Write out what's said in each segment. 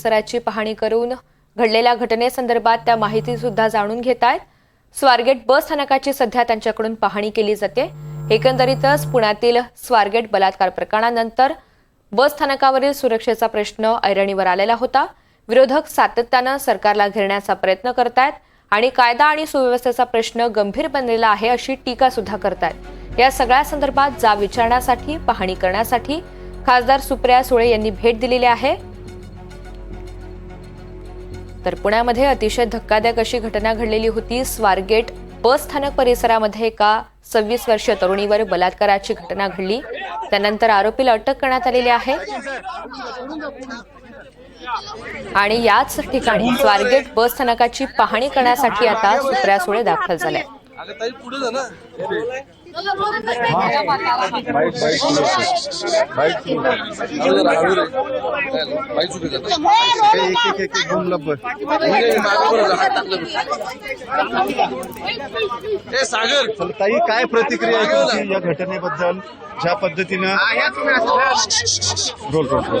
परिसराची पाहणी करून घडलेल्या घटनेसंदर्भात त्या माहिती सुद्धा जाणून घेत आहेत स्वारगेट बस स्थानकाची सध्या त्यांच्याकडून पाहणी केली जाते. एकंदरीतच पुण्यातील स्वारगेट बलात्कार प्रकरणानंतर बस स्थानकावरील सुरक्षेचा प्रश्न ऐरणीवर आलेला होता. विरोधक सातत्यानं सरकारला घेरण्याचा प्रयत्न करतायत आणि कायदा आणि सुव्यवस्थेचा प्रश्न गंभीर बनलेला आहे अशी टीका सुद्धा करतायत. या सगळ्या संदर्भात जा विचारण्यासाठी पाहणी करण्यासाठी खासदार सुप्रिया सुळे यांनी भेट दिलेली आहे. तर पुण्यामध्ये अतिशय धक्कादायक अशी घटना घडलेली होती. स्वारगेट बस स्थानक परिसरामध्ये एका सव्वीस वर्षीय तरुणीवर बलात्काराची घटना घडली. त्यानंतर आरोपीला अटक करण्यात आलेली आहे. आणि याच ठिकाणी स्वारगेट बस स्थानकाची पाहणी करण्यासाठी आता सुप्रिया सुळे दाखल झाल्या. एक एक एक सागर ताई काय प्रतिक्रिया आहे तुमची या घटनेबद्दल? ज्या पद्धतीनं रोल रोल रोल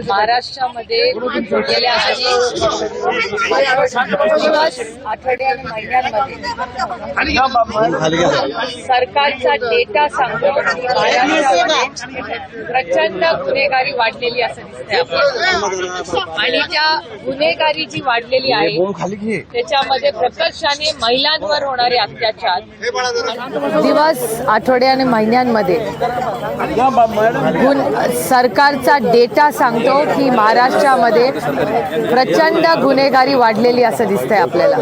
महाराष्ट्रामध्ये गेल्या दिवस आठवडे आणि महिन्यांमध्ये. सरकारचा डेटा सांगतो की महाराष्ट्रामध्ये प्रचंड गुन्हेगारी वाढलेली असं दिसतंय आपल्याला. आणि त्या गुन्हेगारी जी वाढलेली आहे त्याच्यामध्ये प्रकर्षाने महिलांवर होणारे अत्याचार. दिवस आठवडे आणि महिन्यांमध्ये सरकारचा डेटा सांगतो की महाराष्ट्रामध्ये प्रचंड गुन्हेगारी वाढलेली असं दिसतंय आपल्याला.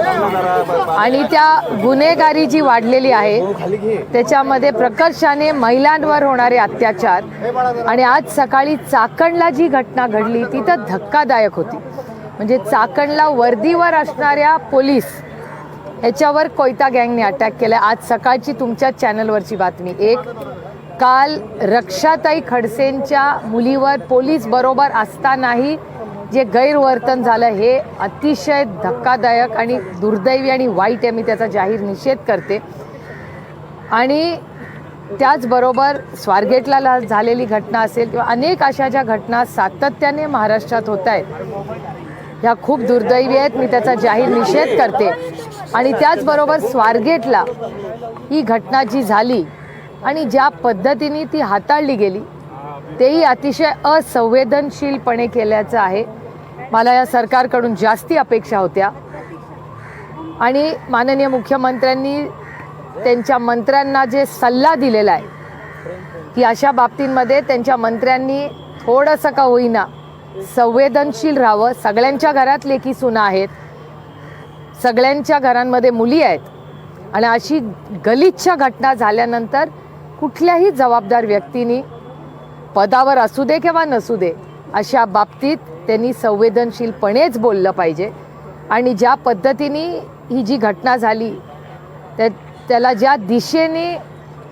आणि त्या गुन्हेगारी जी वाढलेली आहे त्याच्यामध्ये प्रकर्षाने महिलांवर होणारे अत्याचार आणि आज सकाळी चाकणला जी घटना घडली ती तर धक्कादायक होती. म्हणजे चाकणला वर्दीवर असणाऱ्या पोलीस ह्याच्यावर कोयता गँगने अटॅक केला आज सकाळची तुमच्या चॅनलवरची बातमी. एक काल रक्षाताई खडसेंच्या मुलीवर पोलीस बरोबर असतानाही जे गैरवर्तन झालं हे अतिशय धक्कादायक आणि दुर्दैवी आणि वाईट आहे मी त्याचा जाहीर निषेध करते. आणि त्याचबरोबर स्वारगेटला ला- झालेली घटना असेल किंवा अनेक अशा ज्या घटना सातत्याने महाराष्ट्रात होत आहेत ह्या खूप दुर्दैवी आहेत मी त्याचा जाहीर निषेध करते. आणि त्याचबरोबर स्वारगेटला ही घटना जी झाली आणि ज्या पद्धतीने ती हाताळली गेली तेही अतिशय असंवेदनशीलपणे केल्याचं आहे. मला या सरकारकडून जास्ती अपेक्षा होत्या. आणि माननीय मुख्यमंत्र्यांनी त्यांच्या मंत्र्यांना जे सल्ला दिलेला आहे की अशा बाबतींमध्ये त्यांच्या मंत्र्यांनी थोडंसं का होईना संवेदनशील राहावं. सगळ्यांच्या घरात लेखी सुना आहेत. सगळ्यांच्या घरांमध्ये मुली आहेत. आणि अशी गलिच्छ घटना झाल्यानंतर कुठल्याही जबाबदार व्यक्तीने पदावर असू दे किंवा नसू दे अशा बाबतीत त्यांनी संवेदनशीलपणेच बोललं पाहिजे. आणि ज्या पद्धतीने ही जी घटना झाली त्या त्याला ज्या दिशेने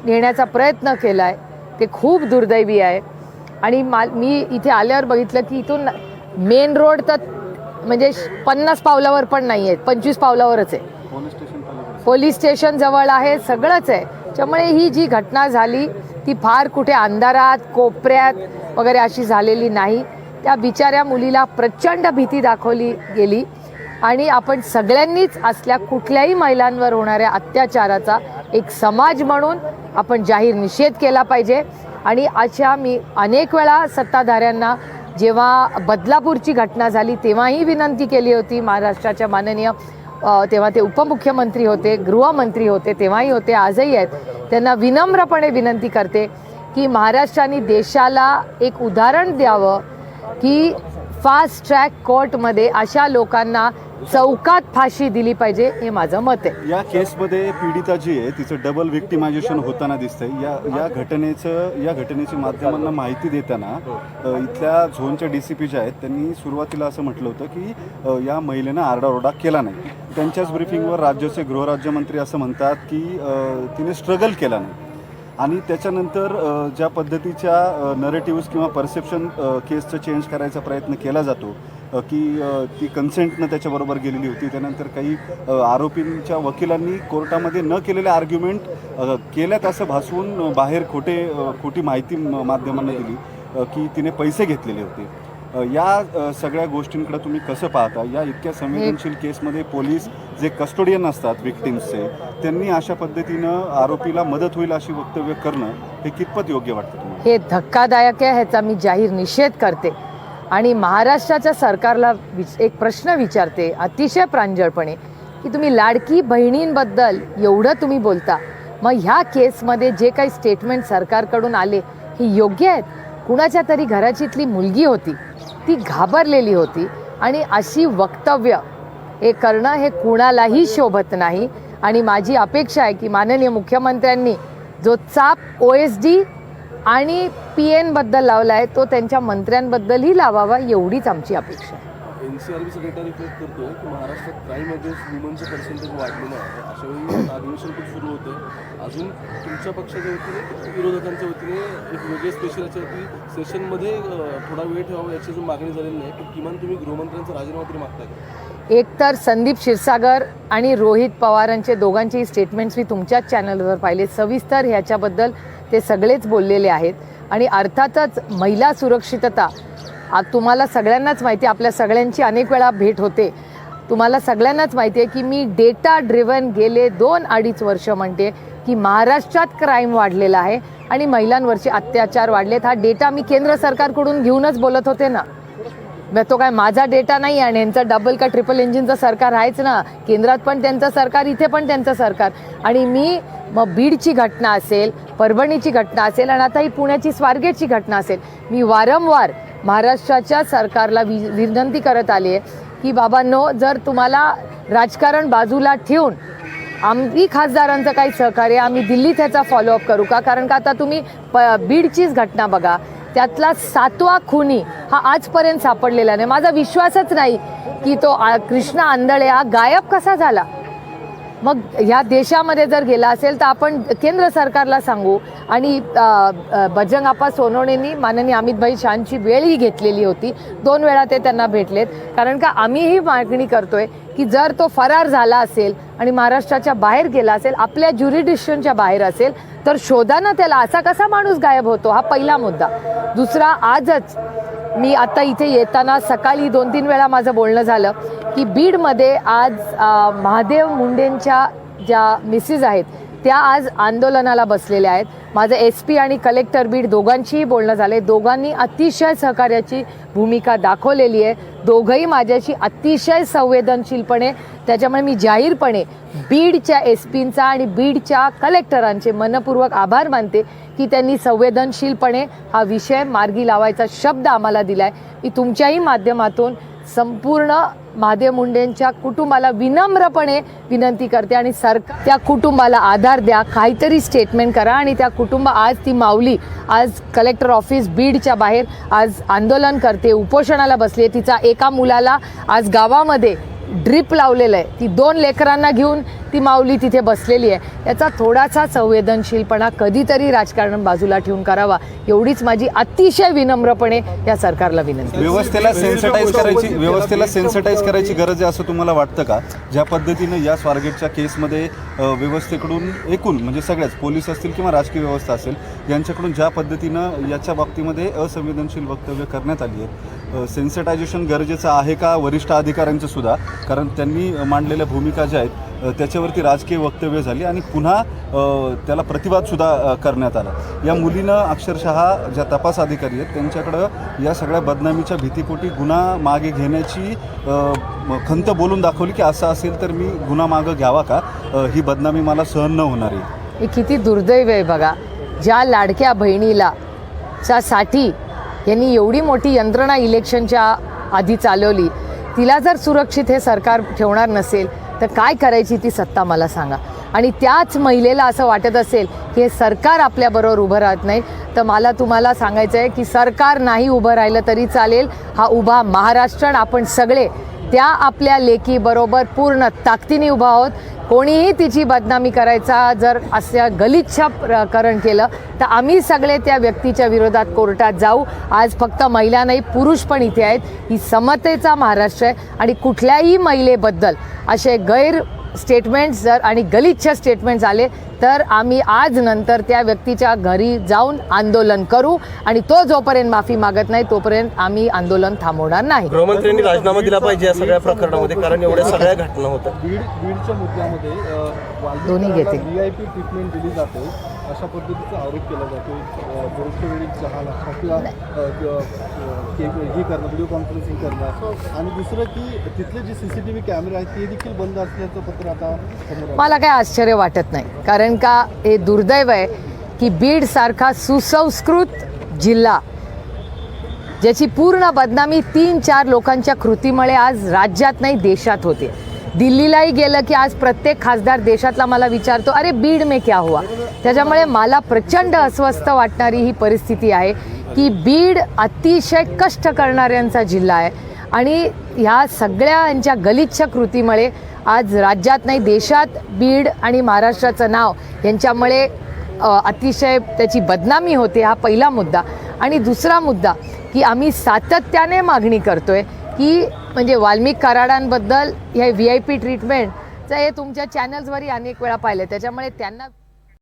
नेण्याचा प्रयत्न केला आहे ते खूप दुर्दैवी आहे. आणि मा मी इथे आल्यावर बघितलं की इथून मेन रोड तर म्हणजे पन्नास पावलावर पण नाही आहेत पंचवीस पावलावरच आहे. पोलीस स्टेशन जवळ आहे सगळंच आहे. त्यामुळे ही जी घटना झाली ती फार कुठे अंधारात कोपऱ्यात वगैरे अशी झालेली नाही. त्या बिचाऱ्या मुलीला प्रचंड भीती दाखवली गेली. आणि आपण सगळ्यांनीच असल्या कुठल्याही महिलांवर होणाऱ्या अत्याचाराचा एक समाज म्हणून आपण जाहीर निषेध केला पाहिजे. आणि अशा मी अनेक वेळा सत्ताधाऱ्यांना जेव्हा बदलापूरची घटना झाली तेव्हाही विनंती केली होती महाराष्ट्राच्या माननीय तेव्हा ते उपमुख्यमंत्री होते गृहमंत्री होते तेव्हाही होते आजही आहेत. त्यांना विनम्रपणे विनंती करते की महाराष्ट्राने देशाला एक उदाहरण द्यावं की फास्ट ट्रॅक कोर्टमध्ये अशा लोकांना चौकात फाशी दिली पाहिजे हे माझं मत आहे. या केसमध्ये पीडिता जी आहे तिचं डबल व्हिक्टिमायझेशन होताना दिसतंय. या या घटनेचं या घटनेची माध्यमांना माहिती देताना इथल्या झोनच्या डी सी पी ज्या आहेत त्यांनी सुरुवातीला असं म्हटलं होतं की या महिलेनं आरडाओरडा केला नाही. त्यांच्याच ब्रिफिंगवर राज्याचे गृहराज्यमंत्री असं म्हणतात की तिने स्ट्रगल केला नाही. आणि त्याच्यानंतर ज्या पद्धतीच्या नरेटिव्स किंवा परसेप्शन केसचं चेंज करायचा प्रयत्न केला जातो की ती कन्सेंटनं त्याच्याबरोबर गेलेली होती. त्यानंतर काही आरोपींच्या वकिलांनी कोर्टामध्ये न केलेले आर्ग्युमेंट केल्यात असं भासवून बाहेर खोटे खोटी माहिती माध्यमांना दिली की तिने पैसे घेतलेले होते. या सगळ्या गोष्टींकडे तुम्ही कसं पाहता? या इतक्या संवेदनशील केसमध्ये पोलीस जे कस्टोडियन असतात विक्टिम्सचे त्यांनी अशा पद्धतीनं आरोपीला मदत होईल अशी वक्तव्य करणं हे कितपत योग्य वाटतं हे धक्कादायक आहे ह्याचा मी जाहीर निषेध करते. आणि महाराष्ट्राच्या सरकारला विच एक प्रश्न विचारते अतिशय प्रांजळपणे की तुम्ही लाडकी बहिणींबद्दल एवढं तुम्ही बोलता. मग ह्या केसमध्ये जे काही स्टेटमेंट सरकारकडून आले हे योग्य आहेत? कुणाच्या तरी घराचीतली मुलगी होती ती घाबरलेली होती आणि अशी वक्तव्य हे करणं हे कुणालाही शोभत नाही. आणि माझी अपेक्षा आहे की माननीय मुख्यमंत्र्यांनी जो चाप ओ एस डी आणि पी एनबद्दल लावला आहे तो त्यांच्या मंत्र्यांबद्दलही लावावा एवढीच आमची अपेक्षा आहे. एन सी आर बीचा डेटा रिफ्लेक्ट करतोय की महाराष्ट्रात क्राईममध्ये वुमनचं पर्सेंटेज वाढलेलं आहे. अशा वेळी अधिवेशन पण सुरू होतं अजून तुमच्या पक्षाच्या वतीने विरोधकांच्या वतीने एक वेगळे स्पेशल याच्यावरती सेशनमध्ये अं, थोडा वेळ ठेवावा याची अजून मागणी झालेली नाही. पण किमान तुम्ही गृहमंत्र्यांचा राजीनामा तरी मागताय का? एकतर संदीप क्षीरसागर आणि रोहित पवारांचे दोघांचेही स्टेटमेंट्स मी तुमच्याच चॅनलवर पाहिले. सविस्तर ह्याच्याबद्दल ते सगळेच बोललेले आहेत. आणि अर्थातच महिला सुरक्षितता आज तुम्हाला सगळ्यांनाच माहिती आहे आपल्या सगळ्यांची अनेक वेळा भेट होते. तुम्हाला सगळ्यांनाच माहिती आहे की मी डेटा ड्रिव्हन गेले दोन अडीच वर्ष म्हणते की महाराष्ट्रात क्राईम वाढलेला आहे आणि महिलांवरचे अत्याचार वाढलेत. हा डेटा मी केंद्र सरकारकडून घेऊनच बोलत होते ना. मग तो काय माझा डेटा नाही आणि यांचं डबल का ट्रिपल इंजिनचं सरकार आहेच ना. केंद्रात पण त्यांचं सरकार इथे पण त्यांचं सरकार. आणि मी मग बीडची घटना असेल परभणीची घटना असेल आणि आता ही पुण्याची स्वारगेटची घटना असेल. मी वारंवार महाराष्ट्राच्या सरकारला वि विनंती करत आली आहे की बाबांनो जर तुम्हाला राजकारण बाजूला ठेवून आम्ही खासदारांचं काही सहकार्य आम्ही दिल्लीत ह्याचा फॉलोअप करू का? कारण का आता तुम्ही प बीडचीच घटना बघा. त्यातला सातवा खुनी हा आजपर्यंत सापडलेला नाही. माझा विश्वासच नाही की तो कृष्णा आंधळे हा गायब कसा झाला? मग ह्या देशामध्ये जर गेला असेल तर आपण केंद्र सरकारला सांगू. आणि अ, बजरंग आप्पा सोनवणेंनी माननीय अमितभाई शहांची वेळही घेतलेली होती. दोन वेळा ते त्यांना भेटलेत. कारण का आम्ही ही मागणी करतोय की जर तो फरार झाला असेल आणि महाराष्ट्राच्या बाहेर गेला असेल आपल्या ज्युरिडिशनच्या बाहेर असेल तर शोधानं त्याला असा कसा माणूस गायब होतो? हा पहिला मुद्दा. दुसरा आजच मी आता इथे येताना सकाळी दोन तीन वेळा माझं बोलणं झालं की बीडमध्ये आज महादेव मुंडेंच्या ज्या मिसेस आहेत त्या आज आंदोलनाला बसलेल्या आहेत. माझं एस पी आणि कलेक्टर बीड दोघांचीही बोलणं झालं आहे दोघांनी अतिशय सहकार्याची भूमिका दाखवलेली आहे. दोघंही माझ्याशी अतिशय संवेदनशीलपणे त्याच्यामुळे मी जाहीरपणे बीडच्या एस पींचा आणि बीडच्या कलेक्टरांचे मनपूर्वक आभार मानते की त्यांनी संवेदनशीलपणे हा विषय मार्गी लावायचा शब्द आम्हाला दिला आहे मी तुमच्याही माध्यमातून संपूर्ण महादेव मुंडेंच्या कुटुंबाला विनम्रपणे विनंती करते आणि सरकार त्या कुटुंबाला आधार द्या काहीतरी स्टेटमेंट करा आणि त्या कुटुंब आज ती माऊली आज कलेक्टर ऑफिस बीडच्या बाहेर आज आंदोलन करते उपोषणाला बसली आहे. तिचा एका मुलाला आज गावामध्ये ड्रीप लावलेलं आहे. ती दोन लेकरांना घेऊन ती माऊली तिथे बसलेली आहे. याचा थोडासा संवेदनशीलपणा कधीतरी राजकारण बाजूला ठेवून करावा एवढीच माझी अतिशय विनम्रपणे या सरकारला विनंती. व्यवस्थेला सेन्सिटाईज करायची व्यवस्थेला सेन्सिटाईज करायची गरज आहे असं तुम्हाला वाटतं का? ज्या पद्धतीनं या स्वारगेटच्या केसमध्ये व्यवस्थेकडून एकूण म्हणजे सगळ्याच पोलीस असतील किंवा राजकीय व्यवस्था असेल यांच्याकडून ज्या पद्धतीनं याच्या बाबतीमध्ये असंवेदनशील वक्तव्य करण्यात आली आहे सेन्सिटायझेशन गरजेचं आहे का वरिष्ठ अधिकाऱ्यांचं सुद्धा? कारण त्यांनी मांडलेल्या भूमिका ज्या आहेत त्याच्यावरती राजकीय वक्तव्य झाली आणि पुन्हा त्याला प्रतिवादसुद्धा करण्यात आला. या मुलीनं अक्षरशः ज्या तपास अधिकारी आहेत त्यांच्याकडं या सगळ्या बदनामीच्या भीतीपोटी गुन्हा मागे घेण्याची खंत बोलून दाखवली की असं असेल तर मी गुन्हा मागं घ्यावा का? ही बदनामी मला सहन न होणार आहे. हे किती दुर्दैव आहे बघा. ज्या लाडक्या बहिणीला साठी यांनी एवढी मोठी यंत्रणा इलेक्शनच्या आधी चालवली. तिला जर सुरक्षित हे सरकार ठेवणार नसेल तर काय करायची ती सत्ता मला सांगा. आणि त्याच महिलेला असं वाटत असेल की हे सरकार आपल्याबरोबर उभं राहत नाही तर मला तुम्हाला सांगायचं आहे की सरकार नाही उभं राहिलं तरी चालेल. हा उभा महाराष्ट्र आपण सगळे त्या आपल्या लेकीबरोबर पूर्ण ताकदीने उभा आहोत. कोणीही तिची बदनामी करायचा जर अशा गलिच्छ प्रकरण केलं तर आम्ही सगळे त्या व्यक्तीच्या विरोधात कोर्टात जाऊ. आज फक्त महिला नाही पुरुष पण इथे आहेत. ही समतेचा महाराष्ट्र आहे आणि कुठल्याही महिलेबद्दल असे गैर स्टेटमेंट्स जर आणि गलिच्छ स्टेटमेंट्स आले तर आम्ही आज नंतर त्या व्यक्तीच्या घरी जाऊन आंदोलन करू आणि तो जोपर्यंत माफी मागत नाही तोपर्यंत आम्ही आंदोलन थांबवणार नाही. गृहमंत्र्यांनी राजीनामा दिला पाहिजे या सगळ्या प्रकरणामध्ये कारण एवढ्या सगळ्या घटना होतात. बीड बीडच्या मुद्द्यामध्ये दोन्ही घेते. अशा पद्धतीचा आरोप केला जातो अ, परोक्षवेळी चहा लागतात हे करणं व्हिडिओ कॉन्फरन्सिंग करणं आणि दुसरं की तिथले जे सी सी टी व्ही कॅमेरे आहेत ते देखील बंद असल्याचं पत्र आता मला काय आश्चर्य वाटत नाही. कारण का हे दुर्दैव आहे की बीड सारखा सुसंस्कृत जिल्हा ज्याची पूर्ण बदनामी तीन चार लोकांच्या कृतीमुळे आज राज्यात नाही देशात होते. दिल्लीलाही गेलं की आज प्रत्येक खासदार देशातला मला विचारतो अरे बीड में क्या हुआ? त्याच्यामुळे मला प्रचंड अस्वस्थ वाटणारी ही परिस्थिती आहे की बीड अतिशय कष्ट करणाऱ्यांचा जिल्हा आहे. आणि ह्या सगळ्यांच्या गलिच्छ कृतीमुळे आज राज्यात नाही देशात बीड आणि महाराष्ट्राचं नाव यांच्यामुळे अतिशय त्याची बदनामी होते हा पहिला मुद्दा. आणि दुसरा मुद्दा की आम्ही सातत्याने मागणी करतोय की म्हणजे वाल्मिक कराडांबद्दल हे व्ही आय पी ट्रीटमेंटचं हे तुमच्या चॅनल्सवरही अनेक वेळा पाहिलं. त्याच्यामुळे त्यांना